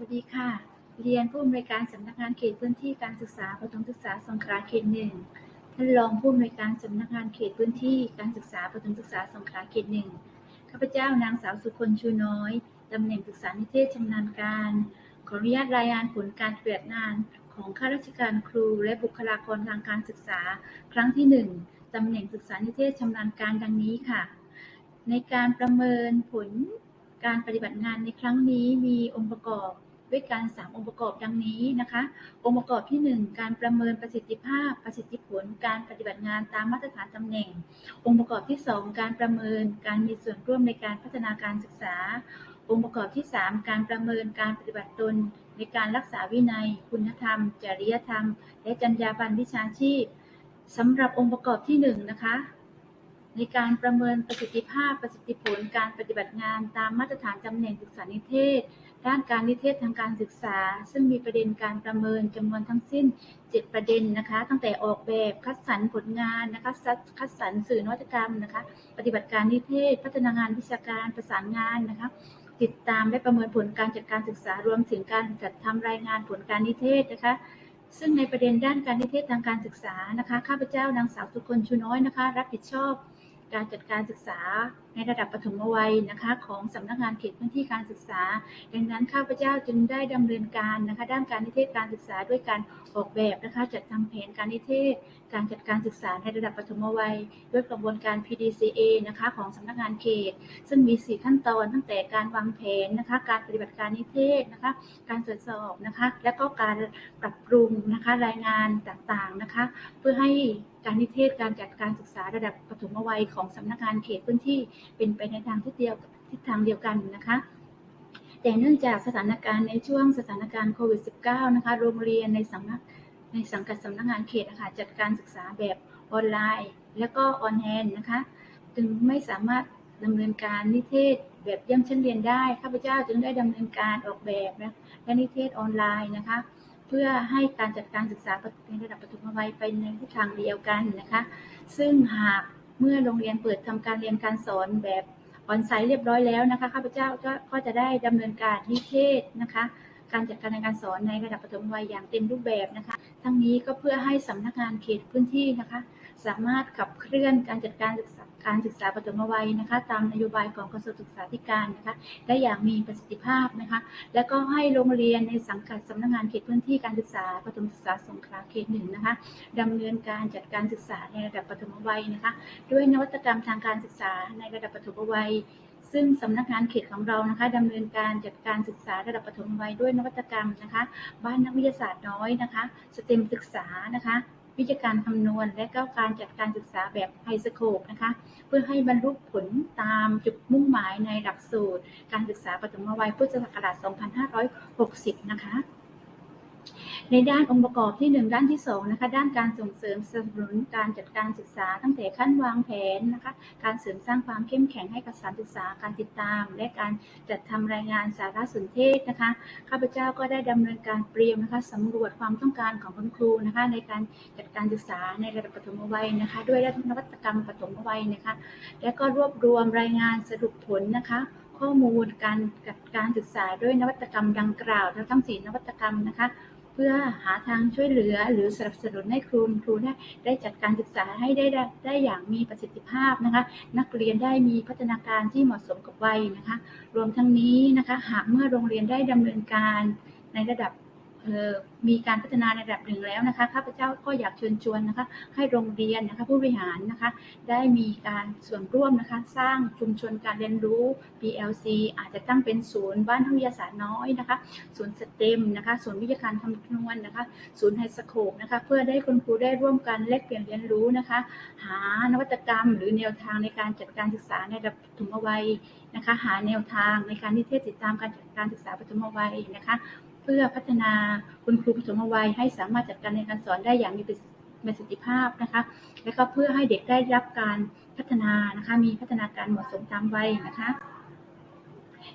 วัสดีค่ะ เรียนผู้อำนวยการสำนักงานเขตพื้นที่การศึกษาประถมศึกษาสงขลาเขตหนึ่งท่านรองผู้อำนวยการสำนักงานเขตพื้นที่การศึกษาประถมศึกษาสงขลาเขตหนึ่งข้าพเจ้านางสาวสุคนชูน้อยตำแหน่งศึกษานิเทศชำนาญการ ขออนุญาตรายงานผลการปฏิบัติงานของข้าราชการครูและบุคลากรทางการศึกษา ครั้งที่หนึ่งตำแหน่งศึกษานิเทศชำนาญการดังนี้ค่ะ ในการประเมินผลการปฏิบัติงานในครั้งนี้มีองค์ประกอบ ด้วยการ3องค์ประกอบดังนี้นะคะ องค์ประกอบที่ 1 การประเมินประสิทธิภาพ ประสิทธิผล การปฏิบัติงานตามมาตรฐานตำแหน่ง องค์ประกอบที่ 2 การประเมิน การมีส่วนร่วมในการพัฒนาการศึกษา องค์ประกอบที่ 3 การประเมินการปฏิบัติตน ในการรักษาวินัย คุณธรรม จริยธรรม และจรรยาบรรณวิชาชีพสำหรับองค์ประกอบที่1นะคะในการประเมินประสิทธิภาพประสิทธิผลการปฏิบัติงานตามมาตรฐานตำแหน่งศึกษานิเทศ ด้านการนิเทศทางการศึกษา ซึ่งมีประเด็นการประเมินจำนวนทั้งสิ้น 7 ประเด็นนะคะ ตั้งแต่ออกแบบคัดสรรผลงานนะคะคัดสรรสื่อนวัตกรรมนะคะ ปฏิบัติการนิเทศ พัฒนางานวิชาการประสานงานนะคะติดตามและประเมินผลการจัดการศึกษารวมถึงการจัดทำรายงานผลการนิเทศนะคะ ซึ่งในประเด็นด้านการนิเทศทางการศึกษานะคะข้าพเจ้านางสาวสุคนชูน้อยนะคะ รับผิดชอบ การจัดการศึกษาในระดับปฐมวัยนะคะของสำนักงานเขตพื้นที่การศึกษา ดังนั้นข้าพเจ้าจึงได้ดำเนินการนะคะด้านการนิเทศการศึกษาด้วยการออกแบบนะคะจัดทำแผนการนิเทศ การจัดการศึกษาในระดับปฐมวัย ด้วยกระบวนการ PDCA นะคะของสำนักงานเขต ซึ่งมี 4 ขั้นตอนตั้งแต่การวางแผนนะคะการปฏิบัติการนิเทศนะคะการตรวจสอบนะคะและก็การปรับปรุงนะคะรายงานต่างๆนะคะเพื่อให้ การนิเทศการจัดการศึกษาระดับปฐมวัยของสำนักงานเขตพื้นที่เป็นไปในทางที่เดียวทิศทางเดียวกันนะคะแต่เนื่องจากสถานการณ์ในช่วงสถานการณ์โควิด -19 นะคะโรงเรียนในสำนักในสังกัดสำนักงานเขตนะคะจัดการศึกษาแบบออนไลน์ และก็ออนแฮนนะคะจึงไม่สามารถดำเนินการนิเทศแบบเยี่ยมชั้นเรียนได้ข้าพเจ้าจึงได้ดำเนินการออกแบบนะและนิเทศออนไลน์นะคะ เพื่อให้การจัดการศึกษาในระดับปฐมวัยไปในทิศทางเดียวกันนะคะ ซึ่งหากเมื่อโรงเรียนเปิดทำการเรียนการสอนแบบออนไซต์เรียบร้อยแล้วนะคะข้าพเจ้าก็จะได้ดำเนินการนิเทศนะคะ การจัดการในการสอนในระดับปฐมวัยอย่างเต็มรูปแบบนะคะ ทั้งนี้ก็เพื่อให้สำนักงานเขตพื้นที่นะคะ สามารถขับเคลื่อนการจัดการศึกษาการศึกษาปฐมวัยนะคะ ตามนโยบายของกระทรวงศึกษาธิการนะคะได้อย่างมีประสิทธิภาพนะคะ และก็ให้โรงเรียนในสังกัดสำนักงานเขตพื้นที่การศึกษาปฐมศึกษาสงขลาเขตหนึ่งนะคะดำเนินการจัดการศึกษาในระดับปฐมวัยนะคะ ด้วยนวัตกรรมทางการศึกษาในระดับปฐมวัยซึ่งสำนักงานเขตของเรานะคะดำเนินการจัดการศึกษาระดับปฐมวัยด้วยนวัตกรรมนะคะ บ้านนักวิทยาศาสตร์น้อยนะคะ สเต็มศึกษานะคะ วิธีการคำนวณ และก็การจัดการศึกษาแบบไฮสโคปนะคะ เพื่อให้บรรลุผลตามจุดมุ่งหมายในหลักสูตร การศึกษาปฐมวัยพุทธศักราช 2560 นะคะ ในด้านองค์ประกอบที่ 1 ด้านที่2นะคะด้านการส่งเสริมสนับสนุนการจัดการศึกษา ตั้งแต่ขั้นวางแผนนะคะการเสริมสร้างความเข้มแข็งให้กับสถานศึกษาการติดตาม และการจัดทำรายงานสารสนเทศนะคะข้าพเจ้าก็ได้ดำเนินการเตรียมนะคะสำรวจความต้องการของคุณครูนะคะในการจัดการศึกษาในระดับปฐมวัยนะคะด้วยนวัตกรรมปฐมวัยนะคะและก็รวบรวมรายงานสรุปผลนะคะข้อมูลการจัดการศึกษาด้วยนวัตกรรมดังกล่าวทั้งสี่นวัตกรรมนะคะ เพื่อหาทางช่วยเหลือหรือสนับสนุนให้ครูครูได้ได้จัดการศึกษาให้ได้ได้ได้อย่างมีประสิทธิภาพนะคะ นักเรียนได้มีพัฒนาการที่เหมาะสมกับวัยนะคะ รวมทั้งนี้นะคะ หากเมื่อโรงเรียนได้ดำเนินการในระดับ มีการพัฒนาในระดับหนึ่งแล้วนะคะข้าพเจ้าก็อยากเชิญชวนนะคะ ให้โรงเรียนนะคะผู้บริหารนะคะ ได้มีการส่วนร่วมนะคะ สร้างชุมชนการเรียนรู้ PLC อาจจะตั้งเป็นศูนย์บ้านวิทยาศาสตร์น้อยนะคะศูนย์สเต็มนะคะศูนย์วิทยาการคำนวณนะคะศูนย์ไฮสโคปนะคะเพื่อได้คุณครูได้ร่วมกันแลกเปลี่ยนเรียนรู้นะคะ หานวัตกรรม หรือแนวทางในการจัดการศึกษาในระดับปฐมวัยนะคะ หาแนวทางในการนิเทศติดตามการจัดการศึกษาปฐมวัยนะคะ เพื่อพัฒนาคุณครูปฐมวัยให้สามารถจัดการในการสอนได้อย่างมีประสิทธิภาพนะคะ และก็เพื่อให้เด็กได้รับการพัฒนานะคะ มีพัฒนาการเหมาะสมตามวัยนะคะ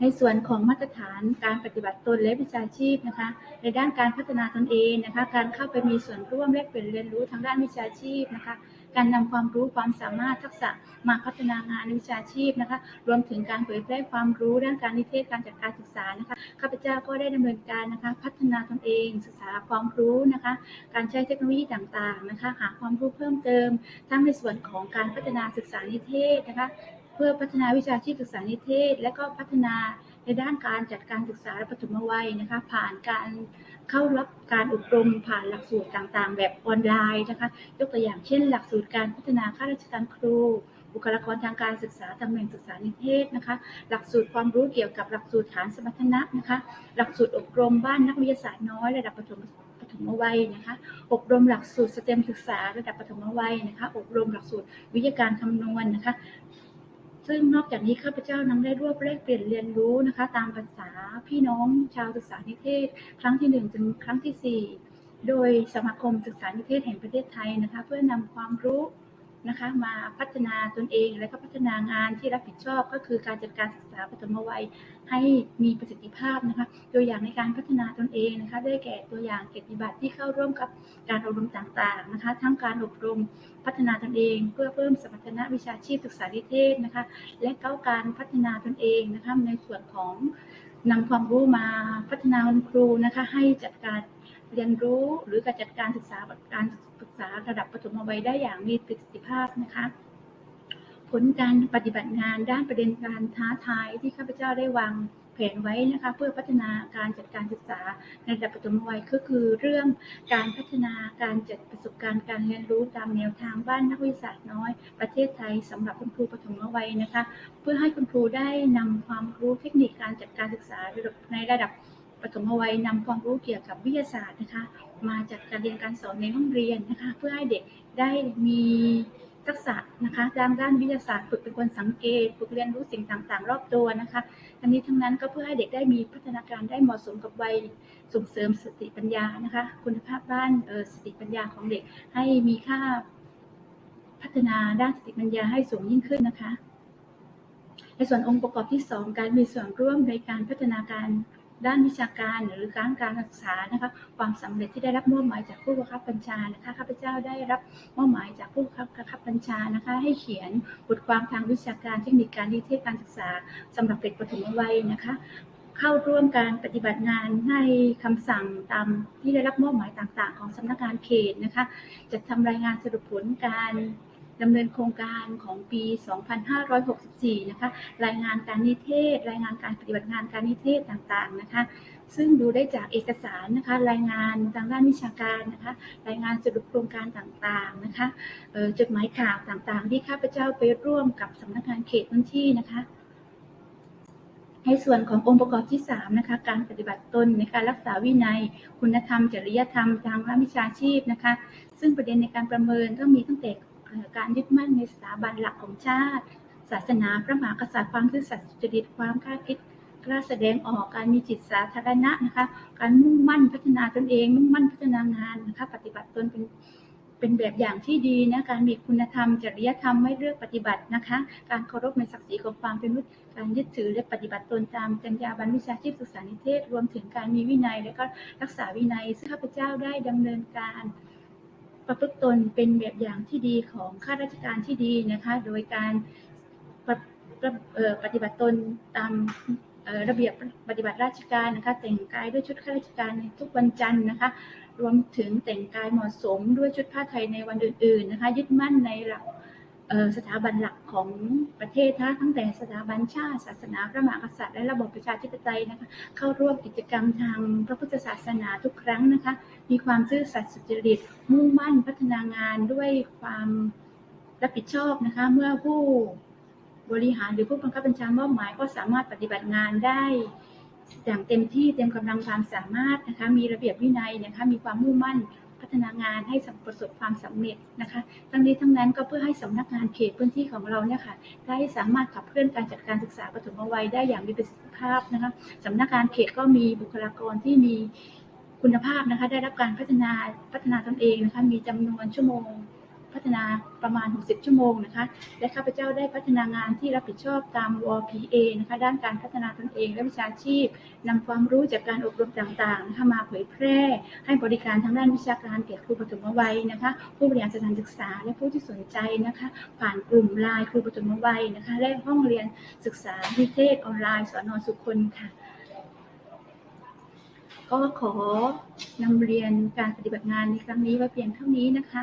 ในส่วนของมาตรฐานการปฏิบัติตนและวิชาชีพนะคะ ในด้านการพัฒนาตนเองนะคะ การเข้าไปมีส่วนร่วมและเปลี่ยนเรียนรู้ทางด้านวิชาชีพนะคะ การนำความรู้ความสามารถทักษะมาพัฒนางานวิชาชีพนะคะ รวมถึงการเผยแพร่ความรู้ด้านการนิเทศการจัดการศึกษานะคะข้าพเจ้าก็ได้ดำเนินการนะคะ พัฒนาตนเองศึกษาความรู้นะคะ การใช้เทคโนโลยีต่างๆนะคะ หาความรู้เพิ่มเติม ทั้งในส่วนของการพัฒนาศึกษานิเทศนะคะ เพื่อพัฒนาวิชาชีพศึกษานิเทศ และก็พัฒนา ในด้านการจัดการศึกษาปฐมวัยนะคะ ผ่านการเข้ารับการอบรมผ่านหลักสูตรต่างๆ แบบออนไลน์นะคะ ยกตัวอย่างเช่น หลักสูตรการพัฒนาข้าราชการครู บุคลากรทางการศึกษาตำแหน่งศึกษานิเทศนะคะ หลักสูตรความรู้เกี่ยวกับหลักสูตรฐานสมรรถนะนะคะ หลักสูตรอบรมบ้านนักวิทยาศาสตร์น้อยระดับประถมปฐมวัยนะคะอบรมหลักสูตรสเต็มศึกษาระดับปฐมวัยนะคะอบรมหลักสูตรวิทยาการคำนวณนะคะ ซึ่งนอกจากนี้ข้าพเจ้านังได้รวบแลกเปลี่ยนเรียนรู้นะคะ ตามภาษาพี่น้องชาวศึกษานิเทศ ครั้งที่หนึ่งถึงครั้งที่สี่โดยสมาคมศึกษานิเทศแห่งประเทศไทยนะคะ เพื่อนำความรู้ นะคะมาพัฒนาตนเอง และก็พัฒนางานที่รับผิดชอบก็คือการจัดการศึกษาปฐมวัยให้มีประสิทธิภาพนะคะตัวอย่างในการพัฒนาตนเองนะคะได้แก่ตัวอย่างเกียรติบัตรที่เข้าร่วมกับการอบรมต่างๆนะคะทั้งการอบรมพัฒนาตนเอง เพื่อเพิ่มสมรรถนะวิชาชีพศึกษานิเทศนะคะและก็การพัฒนาตนเองนะคะในส่วนของนำความรู้มาพัฒนาคุณครูนะคะให้จัดการ เรียนรู้หรือการจัดการศึกษาการศึกษาระดับปฐมวัยได้อย่างมีประสิทธิภาพนะคะ ผลการปฏิบัติงานด้านประเด็นการท้าทายที่ข้าพเจ้าได้วางแผนไว้นะคะเพื่อพัฒนาการจัดการศึกษาในระดับปฐมวัยก็คือเรื่องการพัฒนาการจัดประสบการณ์การเรียนรู้ตามแนวทางบ้านนักวิทยาศาสตร์น้อย ประเทศไทยสำหรับคุณครูปฐมวัยนะคะ เพื่อให้คุณครูได้นำความรู้เทคนิคการจัดการศึกษาในระดับ ปฐมวัยนำความรู้เกี่ยวกับวิทยาศาสตร์นะคะ มาจัดการเรียนการสอนในห้องเรียนนะคะ เพื่อให้เด็กได้มีทักษะนะคะด้านด้านวิทยาศาสตร์ฝึกเป็นคนสังเกต ฝึกเรียนรู้สิ่งต่างๆ รอบตัวนะคะ ทั้งนี้ทั้งนั้นก็เพื่อให้เด็กได้มีพัฒนาการได้เหมาะสมกับวัยส่งเสริมสติปัญญานะคะ คุณภาพด้านสติปัญญาของเด็กให้มีค่าพัฒนาด้านสติปัญญาให้สูงยิ่งขึ้นนะคะ ในส่วนองค์ประกอบที่ 2 การมีส่วนร่วมในการพัฒนาการ ด้านวิชาการหรือการการศึกษานะคะความสำเร็จที่ได้รับมอบหมายจากผู้บังคับบัญชานะคะข้าพเจ้าได้รับมอบหมายจากผู้บังคับบัญชานะคะให้เขียนบทความทางวิชาการเทคนิคการนิเทศการศึกษาสำหรับเด็กปฐมวัยนะคะเข้าร่วมการปฏิบัติงานในคำสั่งตามที่ได้รับมอบหมายต่างๆ ของสำนักงานเขตนะคะจะทำรายงานสรุปผลการ ดำเนินโครงการของปี 2564 นะคะ รายงานการนิเทศ รายงานการปฏิบัติงานการนิเทศต่างๆ นะคะ ซึ่งดูได้จากเอกสารนะคะ รายงานทางด้านวิชาการนะคะ รายงานสรุปโครงการต่างๆ นะคะจดหมายข่าวต่างๆ ที่ข้าพเจ้าไปร่วมกับสำนักงานเขตพื้นที่นะคะในส่วนขององค์ประกอบที่3นะคะการปฏิบัติตนในการรักษาวินัย คุณธรรม จริยธรรมทางด้านวิชาชีพนะคะ ซึ่งประเด็นในการประเมินก็มีตั้งแต่ การยึดมั่นในสถาบันหลักของชาติ ศาสนาพระมหากษัตริย์ความซื่อสัตย์สุจริตความกล้าคิดกล้าแสดงออกการมีจิตสาธารณะนะคะ การมุ่งมั่นพัฒนาตนเอง มุ่งมั่นพัฒนางานนะคะ ปฏิบัติตนเป็นเป็นแบบอย่างที่ดีนะการมีคุณธรรม จริยธรรมไม่เลือกปฏิบัตินะคะ การเคารพในศักดิ์ศรีของความเป็นมนุษย์การยึดถือและปฏิบัติตนตามจรรยาบรรณวิชาชีพศึกษานิเทศ รวมถึงการมีวินัย และก็รักษาวินัยซึ่งข้าพเจ้าได้ดำเนินการ ประพฤติตนเป็นแบบอย่างที่ดีของข้าราชการที่ดีนะคะ โดยการปฏิบัติตนตามระเบียบปฏิบัติราชการนะคะแต่งกายด้วยชุดข้าราชการในทุกวันจันทร์นะคะ รวมถึงแต่งกายเหมาะสมด้วยชุดผ้าไทยในวันอื่นๆนะคะ ยึดมั่นในหลัก สถาบันหลักของประเทศทั้งแต่สถาบันชาติ ศาสนาพระมหากษัตริย์และระบบประชาธิปไตยนะคะเข้าร่วมกิจกรรมทางพระพุทธศาสนาทุกครั้งนะคะมีความซื่อสัตย์สุจริตมุ่งมั่นพัฒนางานด้วยความรับผิดชอบนะคะเมื่อผู้บริหารหรือผู้บังคับบัญชามอบหมายก็สามารถปฏิบัติงานได้อย่างเต็มที่เต็มกำลังความสามารถนะคะมีระเบียบวินัยนะคะมีความมุ่งมั่น พัฒนางานให้ประสบความสำเร็จนะคะ ทั้งนี้ทั้งนั้นก็เพื่อให้สำนักงานเขตพื้นที่ของเราเนี่ยค่ะได้สามารถขับเคลื่อนการจัดการศึกษาปฐมวัยได้อย่างมีประสิทธิภาพนะคะสำนักงานเขตก็มีบุคลากรที่มีคุณภาพนะคะ ได้รับการพัฒนาพัฒนาตนเองนะคะมีจำนวนชั่วโมง พัฒนาประมาณ 60 ชั่วโมงนะคะ และข้าพเจ้าได้พัฒนางานที่รับผิดชอบตาม WPA นะคะ ด้านการพัฒนาตนเองและวิชาชีพนำความรู้จากการอบรมต่างๆนะคะมาเผยแพร่ ให้บริการทางด้านวิชาการแก่ครูปฐมวัยนะคะ ผู้บริหารสถานศึกษาและผู้ที่สนใจนะคะ ผ่านกลุ่มไลน์ครูปฐมวัยนะคะและห้องเรียนศึกษาวิเทศออนไลน์สอนอสุคนค่ะก็ขอนำเรียนการปฏิบัติงานในครั้งนี้ไว้เพียงเท่านี้นะคะ